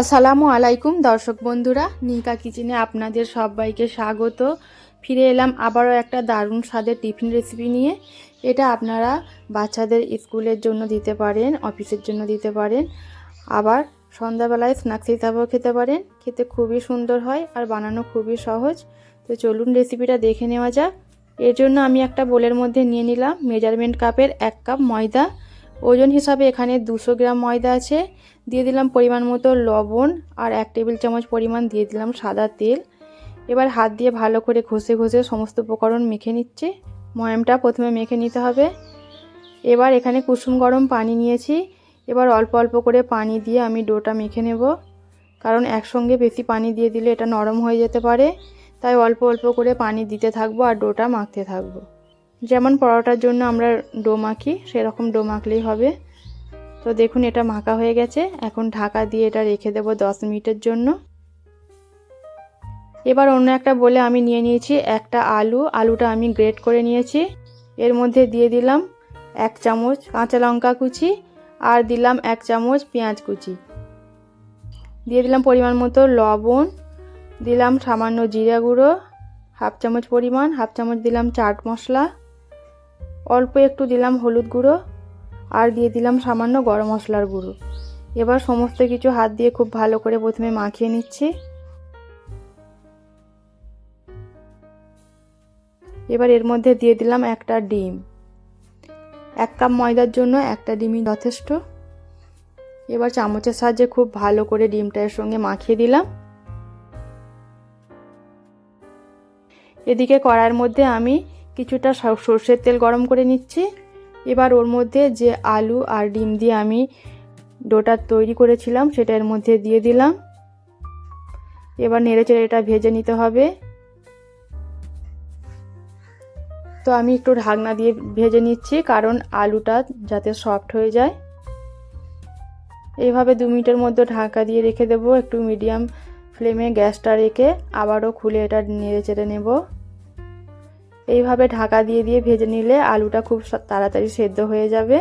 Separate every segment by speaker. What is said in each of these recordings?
Speaker 1: আসসালামু আলাইকুম, দর্শক বন্ধুরা। নিকা কিচেনে আপনাদের সবাইকে স্বাগত। ফিরে এলাম আবারও একটা দারুণ স্বাদের টিফিন রেসিপি নিয়ে। এটা আপনারা বাচ্চাদের স্কুলের জন্য দিতে পারেন, অফিসের জন্য দিতে পারেন। আবার সন্ধ্যাবেলায় স্ন্যাক্স হিসাবেও খেতে পারেন। খেতে খুবই সুন্দর হয় আর বানানো খুবই সহজ। তো চলুন রেসিপিটা দেখে নেওয়া যাক। এর জন্য আমি একটা বোলের মধ্যে নিয়ে নিলাম। মেজারমেন্ট কাপের এক কাপ ময়দা। ওজন হিসাবে এখানে দুশো গ্রাম ময়দা আছে। দিয়ে দিলাম পরিমাণ মতো লবণ আর এক টেবিল চামচ পরিমাণ দিয়ে দিলাম সাদা তেল। এবার হাত দিয়ে ভালো করে ঘষে ঘষে সমস্ত উপকরণ মেখে নিচ্ছে। ময়ামটা প্রথমে মেখে নিতে হবে। এবার এখানে কুসুম গরম পানি নিয়েছি। এবার অল্প অল্প করে পানি দিয়ে আমি ডোটা মেখে নেব। কারণ একসঙ্গে বেশি পানি দিয়ে দিলে এটা নরম হয়ে যেতে পারে। তাই অল্প অল্প করে পানি দিতে থাকব আর ডোটা মাখতে থাকব। যেমন পরোটার জন্য আমরা ডো মাখি, সেরকম ডো মাখলেই হবে। তো দেখুন, এটা মাখা হয়ে গেছে। এখন ঢাকা দিয়ে এটা রেখে দেবো দশ মিনিটের জন্য। এবার অন্য একটা বলে আমি নিয়ে নিয়েছি একটা আলু। আলুটা আমি গ্রেট করে নিয়েছি। এর মধ্যে দিয়ে দিলাম এক চামচ কাঁচা লঙ্কা কুচি আর দিলাম এক চামচ পেঁয়াজ কুচি। দিয়ে দিলাম পরিমাণ মতো লবণ। দিলাম সামান্য জিরা গুঁড়ো, হাফ চামচ পরিমাণ, হাফ চামচ দিলাম চাট মশলা। অল্প একটু দিলাম হলুদ গুঁড়ো আর দিয়ে দিলাম সামান্য গরম মশলার গুঁড়ো। এবার সমস্ত কিছু হাত দিয়ে খুব ভালো করে প্রথমে মাখিয়ে নিচ্ছি। এবার এর মধ্যে দিয়ে দিলাম একটা ডিম। এক কাপ ময়দার জন্য একটা ডিমই যথেষ্ট। এবার চামচের সাহায্যে খুব ভালো করে ডিমটা এর সঙ্গে মাখিয়ে দিলাম। এদিকে কড়ার মধ্যে আমি কিছুটা সর্ষের তেল গরম করে নিচ্ছি। এবার ওর মধ্যে যে আলু আর ডিম দিয়ে আমি ডোটা তৈরি করেছিলাম, সেটা এর মধ্যে দিয়ে দিলাম। এবার নেড়েচেড়ে এটা ভেজে নিতে হবে। তো আমি একটু ঢাকনা দিয়ে ভেজে নিচ্ছি, কারণ আলুটা যাতে সফট হয়ে যায়। এইভাবে দু মিনিটের মধ্যে ঢাকা দিয়ে রেখে দেবো, একটু মিডিয়াম ফ্লেমে গ্যাসটা রেখে আবারও খুলে এটা নেড়ে চেড়ে নেব। এইভাবে ঢাকা দিয়ে দিয়ে ভেজে নিলে আলুটা খুব তাড়াতাড়ি সেদ্ধ হয়ে যাবে।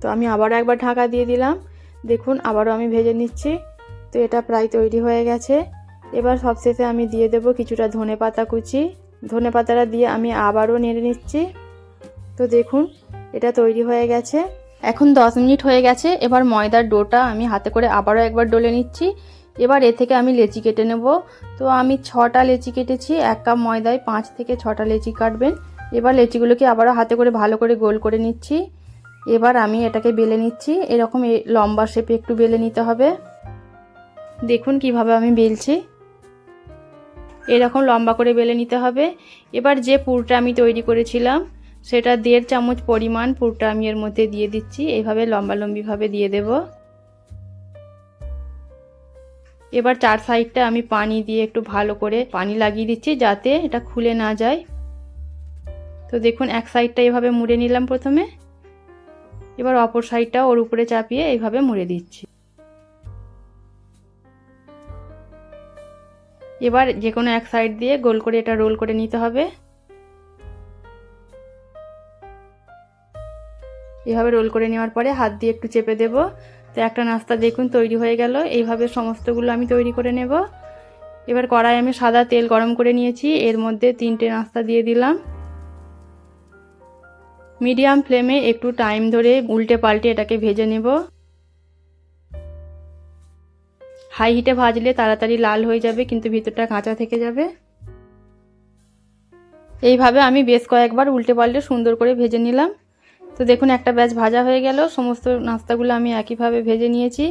Speaker 1: তো আমি আবারও একবার ঢাকা দিয়ে দিলাম। দেখুন, আবারও আমি ভেজে নিচ্ছি। তো এটা প্রায় তৈরি হয়ে গেছে। এবার সবশেষে আমি দিয়ে দেবো কিছুটা ধনে পাতা কুচি। ধনে পাতাটা দিয়ে আমি আবারও নেড়ে নিচ্ছি। তো দেখুন, এটা তৈরি হয়ে গেছে। এখন দশ মিনিট হয়ে গেছে। এবার ময়দার ডোটা আমি হাতে করে আবারও একবার ডলে নিচ্ছি। এবার এ থেকে আমি লেচি কেটে নেব। তো আমি ছটা লেচি কেটেছি, এক কাপ ময়দায় পাঁচ থেকে ছটা লেচি কাটবেন। এবার লেচিগুলোকে আবারও হাতে করে ভালো করে গোল করে নিচ্ছি। এবার আমি এটাকে বেলে নিচ্ছি। এরকম লম্বা শেপে একটু বেলে নিতে হবে। দেখুন কীভাবে আমি বেলছি। এরকম লম্বা করে বেলে নিতে হবে। এবার যে পুরটা আমি তৈরি করেছিলাম, সেটা দেড় চামচ পরিমাণ পুরটা আমি এর মধ্যে দিয়ে দিচ্ছি। এইভাবে লম্বা লম্বিভাবে দিয়ে দেব। এবার চার সাইডটা আমি পানি দিয়ে একটু ভালো করে পানি লাগিয়ে দিচ্ছি যাতে এটা খুলে না যায়। তো দেখুন, এক সাইডটা এভাবে মুড়ে নিলাম প্রথমে। এবার অপর সাইডটা ওর উপরে চাপিয়ে এইভাবে মুড়ে দিচ্ছি। এবার যে কোনো এক সাইড দিয়ে গোল করে এটা রোল করে নিতে হবে। এভাবে রোল করে নেওয়ার পরে হাত দিয়ে একটু চেপে দেব। তো একটা নাস্তা দেখুন, তৈরি হয়ে গেল। এইভাবে সমস্তগুলো আমি তৈরি করে নেব। এবার কড়াই আমি সাদা তেল গরম করে নিয়েছি। এর মধ্যে তিনটে নাস্তা দিয়ে দিলাম। মিডিয়াম ফ্লেমে একটু টাইম ধরে উল্টে পাল্টে এটাকে ভেজে নেব। হাই হিটে ভাজলে তাড়াতাড়ি লাল হয়ে যাবে, কিন্তু ভিতরটা কাঁচা থেকে যাবে। এইভাবে আমি বেশ কয়েকবার উল্টে পাল্টে সুন্দর করে ভেজে নিলাম। তো দেখুন, একটা ব্যাচ ভাজা হয়ে গেল। সমস্ত নাস্তাগুলো আমি একইভাবে ভেজে নিয়েছি।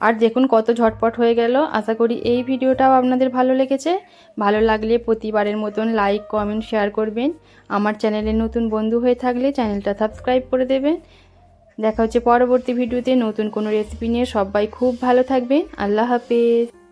Speaker 1: আর দেখুন, কত ঝটপট হয়ে গেল। আশা করি এই ভিডিওটাও আপনাদের ভালো লেগেছে। ভালো লাগলে প্রতিবারের মতন লাইক, কমেন্ট, শেয়ার করবেন। আমার চ্যানেলে নতুন বন্ধু হয়ে থাকলে চ্যানেলটা সাবস্ক্রাইব করে দেবেন। দেখা হচ্ছে পরবর্তী ভিডিওতে নতুন কোনো রেসিপি নিয়ে। সবাই খুব ভালো থাকবেন। আল্লাহ হাফেজ।